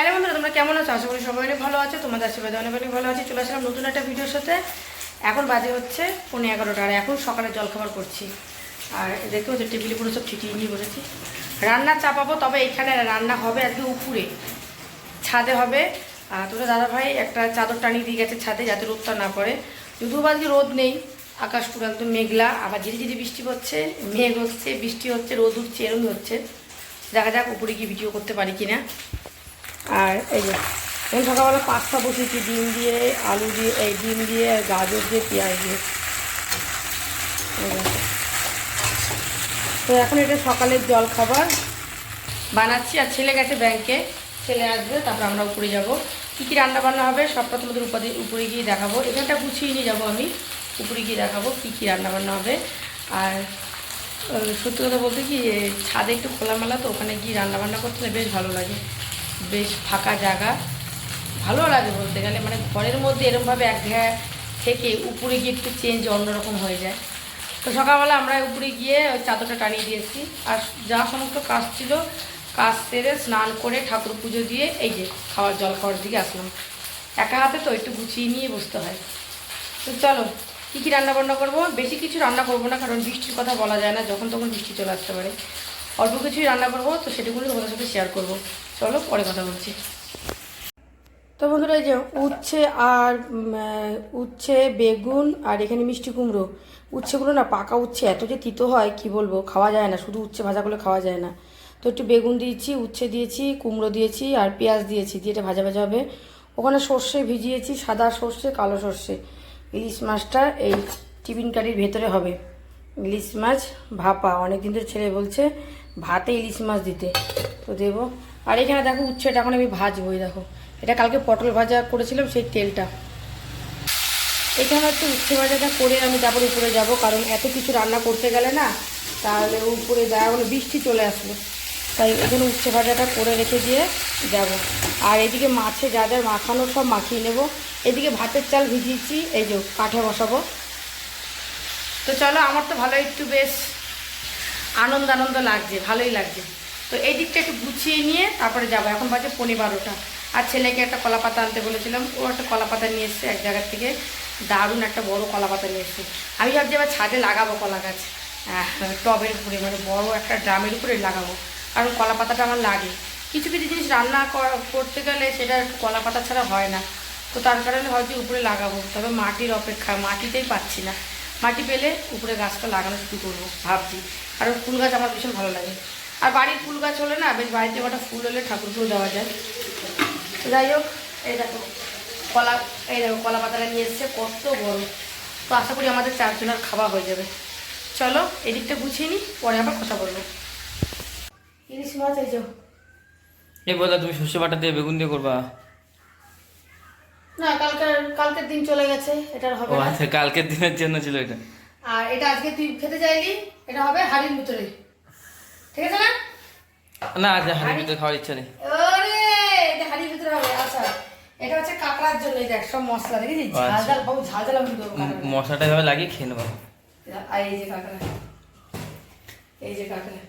Hello বন্ধুরা, তোমরা কেমন আছো? আশা করি সবাই অনেক ভালো আছো, তোমাদের আশীর্বাদে অনেক অনেক ভালো আছে। চলে আসলাম নতুন একটা ভিডিওর সাথে। এখন বাজে হচ্ছে পনেরো এগারোটা, আর এখন সকালে জলখাবার করছি। আর দেখতে পাচ্ছি, টেবিলে পুরো সব ছিটিয়ে নিয়ে বসেছি। রান্না চাপাবো, তবে এখানে রান্না হবে আজকে উপরে। ছাদে হবে। আর তোরা দাদা ভাই একটা চাদর টানিয়ে দিয়ে গেছে ছাদে যাতে রোদটা না পড়ে। যদিও আজকে রোদ নেই, আকাশ পুরো একদম মেঘলা। আবার ধীরে ধীরে বৃষ্টি পড়ছে মেঘ হচ্ছে, বৃষ্টি হচ্ছে, রোদ উঠছে এরকমই হচ্ছে। দেখা যাক উপরে গিয়ে ভিডিও করতে পারি কিনা। আর এই যে আমি সকালবেলা পাস্তা বসিয়েছি, ডিম দিয়ে, আলু দিয়ে, এই ডিম দিয়ে গাজর দিয়ে, পেঁয়াজ দিয়ে। তো এখন এটা সকালের জল খাবার বানাচ্ছি, আর ছেলে গেছে ব্যাংকে। ছেলে আসবে, তারপর আমরা উপরে যাব। কী কী রান্না বান্না হবে, সবটা তোমাদের উপরে উপরে গিয়ে দেখাবো। এখানটা গুছিয়ে নিয়ে যাব আমি। উপরে গিয়ে দেখাবো কী কী রান্না বান্না হবে। আর সত্যি কথা বলতে কি ছাদে একটু খোলামেলা, তো ওখানে গিয়ে রান্না বান্না করতে বেশ ভালো লাগে। বেশ ফাঁকা জায়গা। ভালো লাগে বলতে গেলে মানে ঘরের মধ্যে এরমভাবে এক ঘেয়া থেকে উপরে গিয়ে একটু চেঞ্জ অন্যরকম হয়ে যায়। তো সকালবেলা আমরা উপরে গিয়ে ওই চাদরটা টানিয়ে দিয়েছি। আর যা সমস্ত কাজ ছিল, কাজ সেরে স্নান করে ঠাকুর পুজো দিয়ে এই যে খাওয়ার জল খাওয়ার দিকে আসলাম। একা হাতে তো একটু গুছিয়ে নিয়ে বসতে হয়। তো চলো, কী কী রান্না বান্না করব? বেশি কিছু রান্না করব না, কারণ বৃষ্টির কথা বলা যায় না, যখন তখন বৃষ্টি চলে আসতে পারে। অল্প কিছুই রান্না করব, তো সেটুকুনি তোমাদের সাথে শেয়ার করব। চলো, পরে কথা বলছি। তো বন্ধুরা, এই যে উচ্ছে আর উচ্ছে, বেগুন আর এখানে মিষ্টি কুমড়ো। উচ্ছেগুলো না পাকা উচ্ছে, এত যে তিতো হয়, কি বলব, খাওয়া যায় না, শুধু উচ্ছে ভাজাগুলো খাওয়া যায় না। তো একটু বেগুন দিয়েছি, উচ্ছে দিয়েছি, কুমড়ো দিয়েছি আর পেঁয়াজ দিয়েছি, দিয়ে এটা ভাজা ভাজা হবে। ওখানে সর্ষে ভিজিয়েছি, সাদা সর্ষে, কালো সর্ষে। ইলিশ মাছটা এই টিফিন কারির ভেতরে হবে। ইলিশ মাছ ভাপা, অনেকদিন ধরে ছেলে বলছে ভাতে ইলিশ মাছ দিতে। তো দেবো। আর এখানে দেখো উচ্ছেটা, এখন আমি ভাজবো এই দেখো। এটা কালকে পটল ভাজা করেছিলাম, সেই তেলটা। এখানে হচ্ছে উচ্ছে ভাজাটা করে আমি তারপর উপরে যাব, কারণ এত কিছু রান্না করতে গেলে না, তাহলে উপরে দেওয়া হলে বৃষ্টি চলে আসবে। তাই এখানে উচ্ছে ভাজাটা করে রেখে দিয়ে যাব। আর এদিকে মাছে যা যা মাখানো সব মাখিয়ে নেব। এদিকে ভাতের চাল ভিজিয়েছি, এই যে কাঠে বসাবো। তো চলো, আমার তো ভালো একটু বেশ আনন্দ আনন্দ লাগছে, ভালোই লাগছে। তো এই দিকটা একটু গুছিয়ে নিয়ে তারপরে যাব। এখন বাজে পনেরো বারোটা। আর ছেলেকে একটা কলা পাতা আনতে বলেছিলাম, ও একটা কলা পাতা নিয়ে এসছে এক জায়গার থেকে। দারুণ একটা বড় কলা পাতা নিয়ে এসছে। আমি ভাবছি এবার ছাদে লাগাবো কলা গাছ টবের উপরে মানে বড় একটা ড্রামের উপরে লাগাবো। কারণ কলা পাতাটা আমার লাগে। কিছু কিছু জিনিস রান্না করা- করতে গেলে সেটা কলা পাতা ছাড়া হয় না। তো তার কারণে হয়তো উপরে লাগাবো। তবে মাটির অপেক্ষা, মাটিতেই পাচ্ছি না। মাটি পেলে উপরে গাছটা লাগানো শুরু করব, ভাবছি। কারণ ফুল গাছ আমার ভীষণ ভালো লাগে। আর বাড়ির ফুল গাছ হলে না, বেশ বাড়িতে কটা ফুল হলে ঠাকুরকেও দেওয়া যায়। যাই হোক, এই দেখো, কলা, এই দেখো, কলা পাতাটা নিয়ে এসছে, কত বড়। তো আশা করি আমাদের চারজনের খাওয়া হয়ে যাবে। চলো, এদিকটা গুছিয়ে নিই, পরে আবার কথা বলব। ইলিশ মাছ এই যে। এই বললা তুমি সর্ষে বাটা দিয়ে বেগুন দিয়ে করবা। না কালকের কালকের দিন চলে গেছে এটার হবে ও আচ্ছা কালকের দিনের জন্য ছিল এটা। আর এটা আজকে তুই খেতে চাইলি এটা হবে হাড়ির ভিতরে। ঠিক আছে না? না আজ হাড়ির ভিতরে খাওয়ার ইচ্ছা নেই। ওরে এটা হাড়ির ভিতরে হবে আচ্ছা। এটা হচ্ছে কাঁকড়ার জন্য দেখ সব মশলা দেখেছিস? ঝাল আচ্ছা। ঝাল বাবু ঝাল ঝাল আমি দেবো মশলাটা এভাবে লাগিয়ে খেয়ে নেব। এই যে কাঁকড়া। এই যে কাঁকড়া।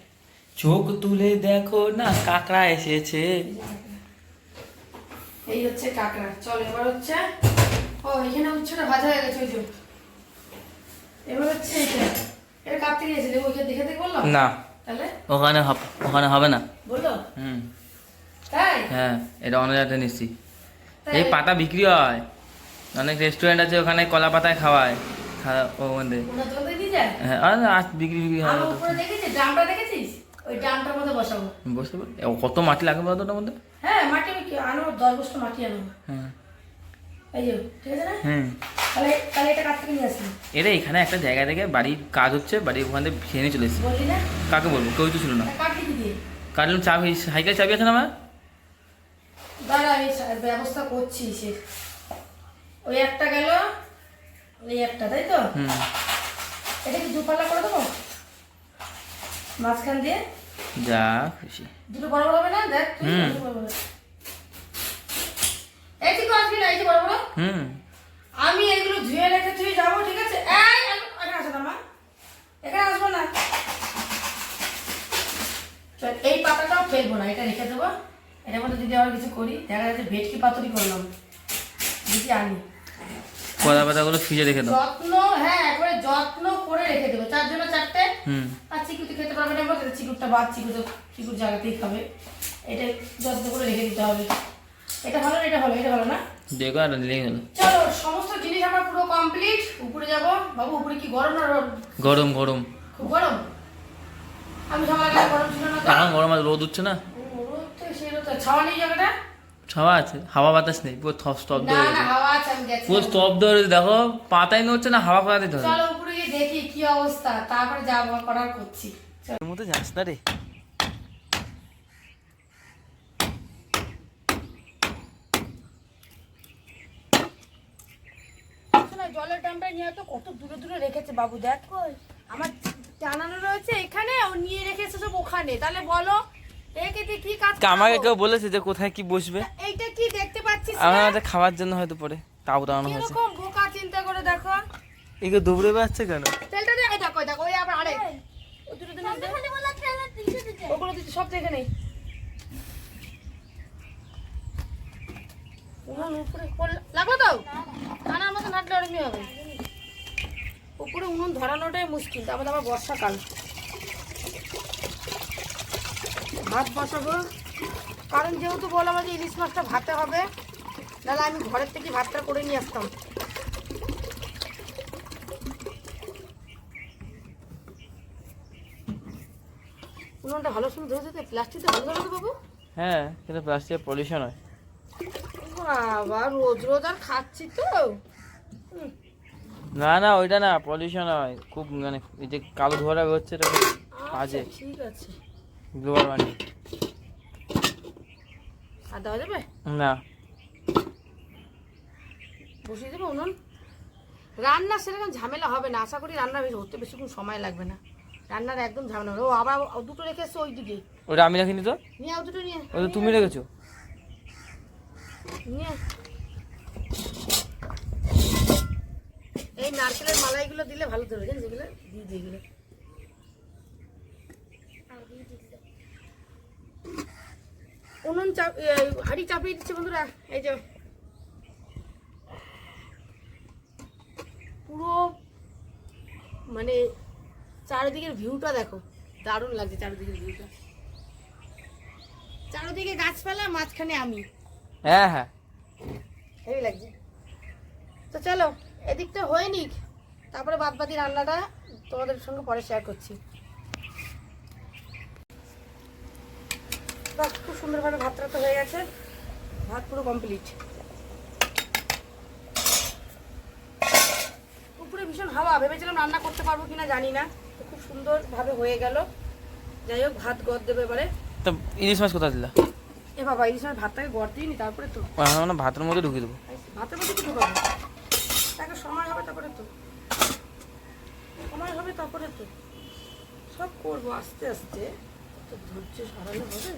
চোখ তুলে দেখো না কাকড়া এসেছে। এই হচ্ছে কাঁকড়া। চল এবার হচ্ছে ও এখানে উচ্ছেটা ভাজা হয়ে গেছে ওই এবার হচ্ছে এটা। এটা কাটতে গিয়েছে দেবো ওইখানে দেখে দেখে বললাম না। তাহলে? ওখানে হব- ওখানে হবে না। বলল? হুম। তাই? হ্যাঁ এটা অন্য জায়গাতে নিচ্ছি। এই পাতা বিক্রি হয়। অনেক রেস্টুরেন্ট আছে ওখানে কলা পাতায় খাওয়ায়। খা- ওখান থেকে হ্যাঁ আর বিক্রি বিক্রি হয়। দেখেছিস? ওই ড্রামটার মধ্যে বসাবো। পারি কত মাটি লাগবে ওটার মধ্যে? হ্যাঁ মাটি আমি আনো? দশ বস্তা মাটি আনো। হ্যাঁ। এই যে ঠিক আছে না? হুম। তাহলে তাহলে এটা কাছ থেকে নিয়ে আসবি এরে এখানে একটা জায়গা থেকে বাড়ির কাজ হচ্ছে বাড়ির ওখান থেকে চলে এসেছি। বললি না? কাকে বলব? কেউ তো ছিল না। তা কাটলি কি দিয়ে কাটলাম চাবি সাইকেল চাবি আছে না আমার? দাঁড়া আমি ব্যবস্থা করছি সে। ওই একটা গেল এই একটা তাই তো? হুম। এটা কি দুপাল্লা করে দেবো? মাঝখান দিয়ে? যা খুশি। দুটো বড় বড় হবে না? দেখ তুই হুম। বড় বড়। এই তুই আসবি না এই যে বড় বড়। হুম। আমি এগুলো ধুয়ে রেখে তুই যাব ঠিক আছে? এই এখানে আসো না মা। এখানে আসব না। চল এই পাতাটাও ফেলব না এটা রেখে দেবো। এটার মধ্যে যদি আবার কিছু করি দেখা যাচ্ছে ভেটকি পাতুরি করলাম। দেখি আনি। কলা পাতাগুলো ফ্রিজে রেখে দাও। যত্ন হ্যাঁ একবারে যত্ন করে রেখে দেবো। চার জন্য চারটে। হুম। চিকুতে খেতে পারবে না বলতে চিকুরটা বাদ চিকু তো চিকুর জায়গাতেই খাবে। এটা যত্ন করে রেখে দিতে হবে। এটা ভালো না এটা ভালো এটা ভালো না? দেখো আর চলো সমস্ত জিনিস আমার পুরো কমপ্লিট উপরে যাব। বাবু উপরে কি গরম না গরম গরম। খুব গরম? আমি সকালে গরম ছিল না গরম আর রোদ উঠছে না? রোদ তো সেই রোদ ছাওয়া নেই জায়গাটা? ছাওয়া আছে হাওয়া বাতাস নেই পুরো স্তব্ধ হয়ে গেছে। পুরো স্তব্ধ হয়ে দেখো পাতাই নড়ছে না হাওয়া পাতা দিতে হবে চলো কি অবস্থা? তারপরে যা করার করছি। মতো যাস না রে। জলের ড্রামটা নিয়ে তো কত দূরে দূরে রেখেছে বাবু দেখ। আমার জানানো রয়েছে এখানে ও নিয়ে রেখেছে সব ওখানে। তাহলে বলো কি কাজ আমাকে কেউ বলেছে যে কোথায় কি বসবে। এইটা কি দেখতে পাচ্ছিস আমার খাওয়ার জন্য হয়তো পরে তাও দাঁড়ানো হয়েছে। বোকা চিন্তা করে দেখো। এগুলো দুবড়ে বেড়াচ্ছে কেন তেলটা দিয়ে এই দেখো এই দেখো ওই আবার আরে ওই দুটো দিন ওগুলো দিতে সব তো উপরে উনুন ধরানোটাই মুশকিল, তারপর আবার বর্ষাকাল। ভাত কারণ যেহেতু বললাম যে ইলিশ মাছটা ভাতে হবে, নাহলে আমি ঘরের থেকে ভাতটা করে নিয়ে আসতাম। উনুনটা ভালো সময় ধরেছে তো প্লাস্টিকটা ভালো ধরে তো বাবু। হ্যাঁ কিন্তু প্লাস্টিকের পলিউশন হয়। বাবা রোজ রোজ আর খাচ্ছি তো। না না ওইটা না পলিউশন হয়। খুব মানে এই যে কালো ধোয়াটা হচ্ছে এটা বাজে আচ্ছা, ঠিক আছে। গ্লোবাল ওয়ার্মিং আর দেওয়া যাবে? না। বসিয়ে দেবে উনুন? রান্না সেরকম ঝামেলা হবে না আশা করি রান্না বেশি হতে বেশিক্ষণ সময় লাগবে না। রান্নার একদম ঝামেলা ও আবার দুটো রেখে এসছে ওই দিকে ওটা আমি রাখিনি তো? নিয়ে আও দুটো নিয়ে। ওটা তুমি রেখেছো? নিয়ে। এই নারকেলের মালাইগুলো দিলে ভালো ধরবে জানিস এগুলো? দিয়ে দিয়ে এগুলো। উনুন চাপ হাঁড়ি চাপিয়ে দিচ্ছে বন্ধুরা এই যে। পুরো মানে চারিদিকের ভিউটা দেখো। দারুণ লাগছে চারিদিকের ভিউটা চারিদিকে গাছপালা মাঝখানে আমি। হ্যাঁ হ্যাঁ। হেভি লাগছে। তো চলো এদিকটা হয়ে নিক। তারপরে বাদ বাকি রান্নাটা তোমাদের সঙ্গে পরে শেয়ার করছি। বাহ খুব সুন্দরভাবে ভাতটা তো হয়ে গেছে। ভাত পুরো কমপ্লিট উপরে ভীষণ হাওয়া ভেবেছিলাম রান্না করতে পারব কিনা জানি না। সুন্দরভাবে হয়ে গেল। যাই হোক ভাত গদ দেবে এবারে। তো ইলিশ মাছ কোথায় দিলা এ বাবা ইলিশ মাছ ভাতটাকে গড় দিইনি তারপরে তো। না মানে ভাতের মধ্যে ঢুকিয়ে দেবো। ভাতের মধ্যে কি ঢুকাবো? তাকে সময় হবে তারপরে তো। সময় হবে তারপরে তো। সব করব আস্তে আস্তে। তো ধৈর্য সারানো হবে।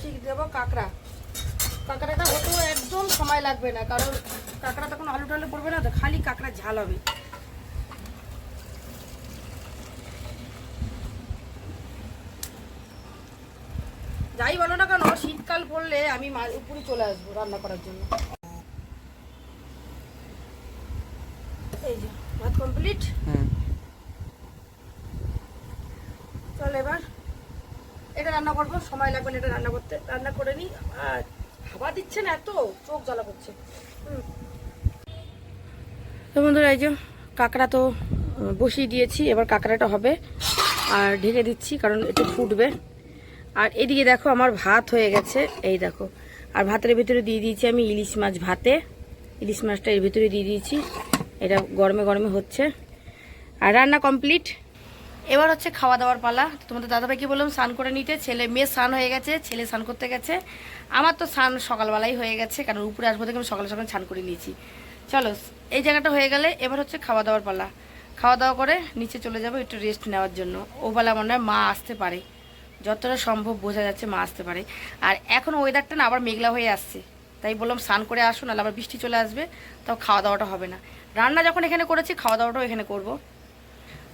বসিয়ে দেবো কাঁকড়া। কাঁকড়াটা হতেও একদম সময় লাগবে না, কারণ কাঁকড়া তখন আলু টালু পড়বে না খালি কাঁকড়া ঝাল হবে। যাই বলো না কেন, শীতকাল পড়লে আমি উপরে চলে আসব রান্না করার জন্য। এই যে, ভাত কমপ্লিট হুম চল এবার এটা রান্না করব, সময় লাগবে না এটা রান্না করতে। রান্না করে নিই। আর হাওয়া দিচ্ছে না এত, চোখ জ্বালা করছে। তো বন্ধুরা, এই যে কাঁকড়া তো বসিয়ে দিয়েছি, এবার কাঁকড়াটা হবে। আর ঢেকে দিচ্ছি, কারণ একটু ফুটবে। আর এদিকে দেখো, আমার ভাত হয়ে গেছে। এই দেখো, আর ভাতের ভিতরে দিয়ে দিয়েছি আমি ইলিশ মাছ ভাতে। ইলিশ মাছটা এর ভিতরে দিয়ে দিয়েছি। এটা গরমে গরমে হচ্ছে। আর রান্না কমপ্লিট? এবার হচ্ছে খাওয়া দাওয়ার পালা। তোমাদের দাদাভাইকে বললাম স্নান করে নিতে। ছেলে, মেয়ে স্নান হয়ে গেছে। ছেলে স্নান করতে গেছে। আমার তো স্নান সকালবেলাই হয়ে গেছে, কারণ উপরে আসব থেকে আমি সকালে সকালে স্নান করে নিয়েছি। চলো, এই জায়গাটা হয়ে গেলে এবার হচ্ছে খাওয়া দাওয়ার পালা। খাওয়া দাওয়া করে নিচে চলে যাব একটু রেস্ট নেওয়ার জন্য। ও বেলা মনে হয় মা আসতে পারে। যতটা সম্ভব বোঝা যাচ্ছে মা আসতে পারে। আর এখন ওয়েদারটা না আবার মেঘলা হয়ে আসছে। তাই বললাম স্নান করে আসুন নাহলে আবার বৃষ্টি চলে আসবে। তাও খাওয়া দাওয়াটা হবে না। রান্না যখন এখানে করেছি, খাওয়া দাওয়াটাও এখানে করব।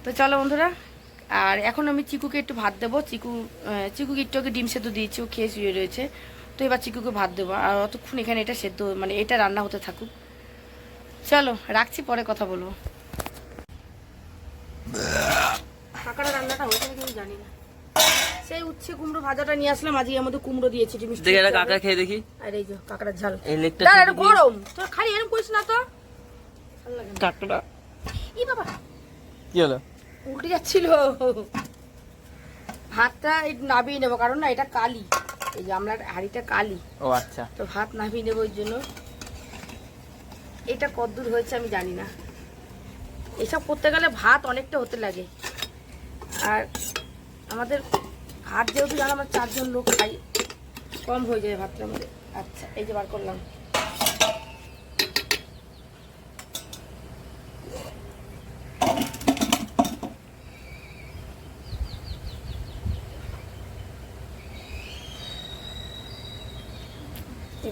তো চলো বন্ধুরা আর এখন আমি চিকুকে একটু ভাত দেবো। চিকু আহ, চিকুকে একটু আগে ডিম সেদ্ধ দিয়েছি ও খেয়ে শুয়ে রয়েছে। তো এবার চিকুকে ভাত দেবো। আর অতক্ষণ এখানে এটা সেদ্ধ মানে এটা রান্না হতে থাকুক। চলো রাখছি পরে কথা বলব। কাকারা রান্নাটা হয়েছে আমি জানি না। সেই উচ্ছে কুমড়ো ভাজাটা নিয়ে আসলাম আজকে আমাদের কুমড়ো দিয়েছি মিষ্টি দেখি কাকা খেয়ে দেখি। আর এই যে কাঁকড়ার ঝাল। এই দাঁড়া এটা গরম। তোর খালি এরকম করিস না তো। ভালো লাগে না। কাকটা ই বাবা। কি হলো? উল্টে যাচ্ছিল। ভাতটা এই নাবিয়ে নেব কারণ না এটা কালি। এই যে আমরা হাঁড়িটা কালি। ও আচ্ছা। তো ভাত নাবিয়ে নেব ওই জন্য। এটা কদ্দূর হয়েছে আমি জানি না। এসব করতে গেলে ভাত অনেকটা হতে লাগে। আর আমাদের ভাত যেহেতু জানো আমরা চারজন লোক খাই কম হয়ে যায় ভাতটা আমাদের। আচ্ছা এই যে বার করলাম।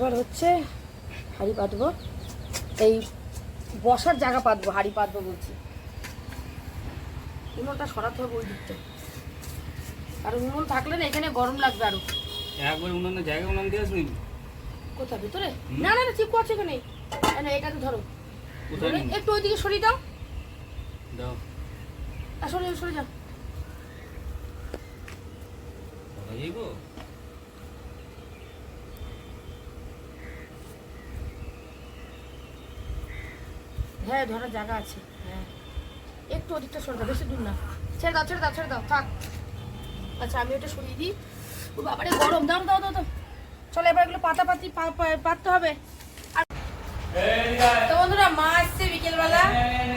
এবার হচ্ছে হাঁড়ি পাতবো। এই বসার জায়গা পাতবো হাঁড়ি পাতবো বলছি। উনুনটা সরাতে হবে ওই দিকটা আর উনুন থাকলে না এখানে গরম লাগবে আরও। একবার উনানের জায়গা উনান দিয়ে আসবি? কোথা ভিতরে? না না না চিপকু আছে এখানে। না এটাতে ধরো? একটু ওইদিকে সরিয়ে দাও। দাও। সরে যাও, সরে যাও হ্যাঁ ধরার জায়গা আছে। হ্যাঁ। একটু অধিকটা সরে দাও, বেশি দূর না। ছেড়ে দাও ছেড়ে দাও ছেড়ে দাও, থাক। আচ্ছা আমি ওটা সরিয়ে দিই। ও বাবারে, গরম। দাও দাও দাও চলো, এবার এগুলো পাতা পাতি পাততে হবে। তো বন্ধুরা, মা এসছে বিকেলবেলা।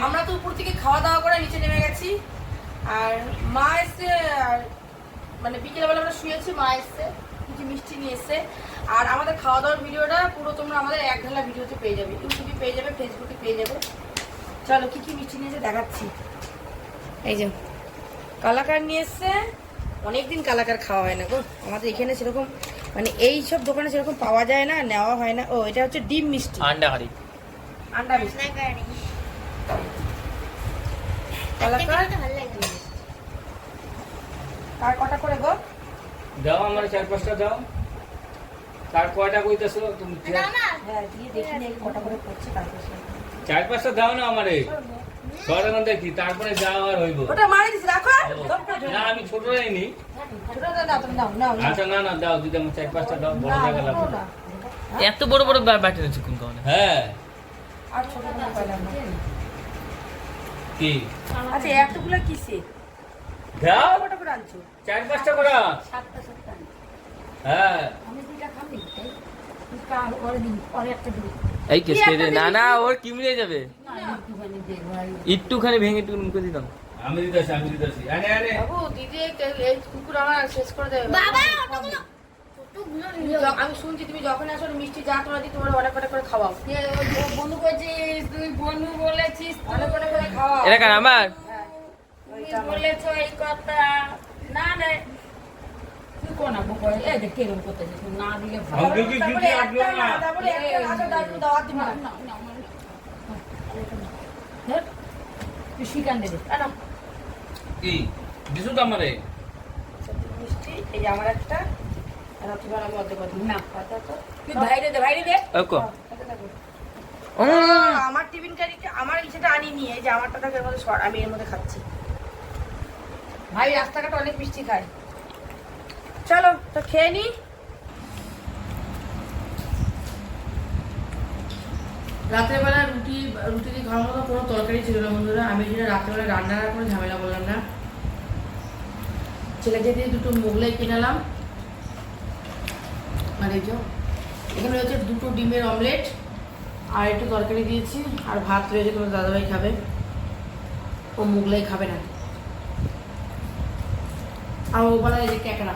আমরা তো উপর থেকে খাওয়া দাওয়া করে নিচে নেমে গেছি। আর মা এসছে মানে বিকেলবেলা আমরা শুয়েছি, মা এসছে, কিছু মিষ্টি নিয়ে এসছে। আর আমাদের খাওয়া দাওয়ার ভিডিওটা পুরো তোমরা আমাদের এক ঢালা ভিডিওতে পেয়ে যাবে। ইউটিউবে পেয়ে যাবে ফেসবুকে পেয়ে যাবে। চলো কি কি মিষ্টি নিয়েছে দেখাচ্ছি। এই যে কালাকার নিয়ে এসছে। অনেকদিন কালাকার খাওয়া হয় না গো। আমাদের এখানে সেরকম মানে এই সব দোকানে সেরকম পাওয়া যায় না নেওয়া হয় না। ও এটা হচ্ছে ডিম মিষ্টি। আন্ডা হাড়ি আন্ডা মিষ্টি কালাকার কটা করে গো? দাও আমার চার পাঁচটা দাও। তার কয়টা কইতেছো তুমি হ্যাঁ দিয়ে দেখি কটা করে পড়ছে তারপর চার পাঁচটা দাও না আমারে। ছটা দেখি তারপরে যাও আর হইব। ওটা মারি দিছি রাখো। না আমি ছোট নেইনি ছোট দাও দাও তুমি নাও নাও নাও। আচ্ছা না না দাও দিদি আমার চার পাঁচটা দাও বড় জায়গা লাগবে এত বড় বড় বা- বাটি রয়েছে কোন কারণে? হ্যাঁ। আর ছোট না। কি? আচ্ছা এতগুলো কিসে দাও। করে আনছো? চার পাঁচটা করে। সাতটা সাতটা হ্যাঁ। আমি দুইটা খাবি তাই? তুই কা- ওরে দিবি, ওরে একটা দিবি। এই কেস কি একটা না না ওর কিমড়ে যাবে? না, একটুখানি ভেঙে একটু মুখে দিতাম। আমি দিতেছি আমি দিতেছি। আরে আরে। বাবু, দিদি এই- এই কুকুর আমার শেষ করে দেবে। তুমি য- আমি শুনছি তুমি যখন আসো মিষ্টি যা তোমরা দিই তোমার অনেক অনেক করে খাওয়াও। বন্ধু করছিস তুই বন্ধু বলেছিস অনেক অনেক করে খাওয়াও। এটা কেন আমার? হ্যাঁ। বলেছ এই কথা। না রে এই দেখ কেরম করতেছিস না দিলে ভালো আঙ্কেল কি তারপরে দিদি একটা আসলো না, না একটা না, দাও, দাও, আর না। না, না, না, ধর, তুই শিকান দে দে। কি দিছু তো আমারে মিষ্টি, এই যে আমার একটা, আর। না। পাতা তো। তুই বাইরে দে বাইরে দে ওকো থাকো। আমার টিফিন কারিকে আমার ইসেটা আনি নিয়ে এই যে আমারটা থাকে এর মধ্যে সর- আমি এর মধ্যে খাচ্ছি ভাই রাস্তাঘাটে অনেক মিষ্টি খায় চলো, তো খেয়ে নি। রাত্রেবেলা রুটি রুটি দিয়ে খাওয়ার মতো কোনো তরকারি ছিল না বন্ধুরা। আমি যেটা রাত্রেবেলা রান্নার কোনো ঝামেলা করলাম না। ছেলেকে দিয়ে দুটো মোগলাই কিনালাম আর এই এখানে হচ্ছে দুটো ডিমের অমলেট আর একটু তরকারি দিয়েছি। আর ভাত রয়েছে, তোমার দাদাভাই খাবে। ও মোগলাই খাবে না। আর ও বলা যে ক্যাকড়া।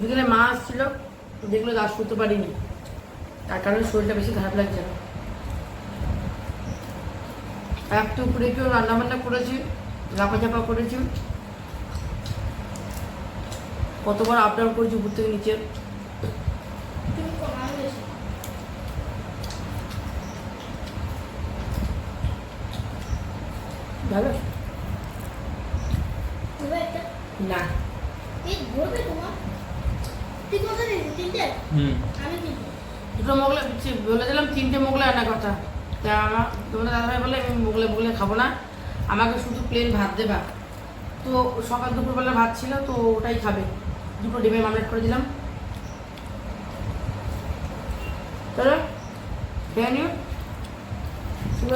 বিকেলে মা আসছিল দেখল গাছ করতে পারিনি তার কারণে শরীরটা বেশি খারাপ লাগছে না। একটু উপরে কেউ রান্নাবান্না করেছি লাফা চাপা করেছি। কতবার আপ ডাউন করেছি উপর থেকে নিচে। ভালো? না। তুই কোথা দিবি তিনটে? হুম। আমি তিনটে। দুটো মোগলাই ছি- বলে দিলাম তিনটে মোগলাই আনার কথা। তা আমার তোমাদের দাদাভাই বলে আমি মোগলে মোগলে খাব না। আমাকে শুধু প্লেন ভাত দেবা। তো সকাল দুপুরবেলা ভাত ছিল তো ওটাই খাবে। দুটো ডিমের মামলেট করে দিলাম। চলো খেয়ে নিও শুভ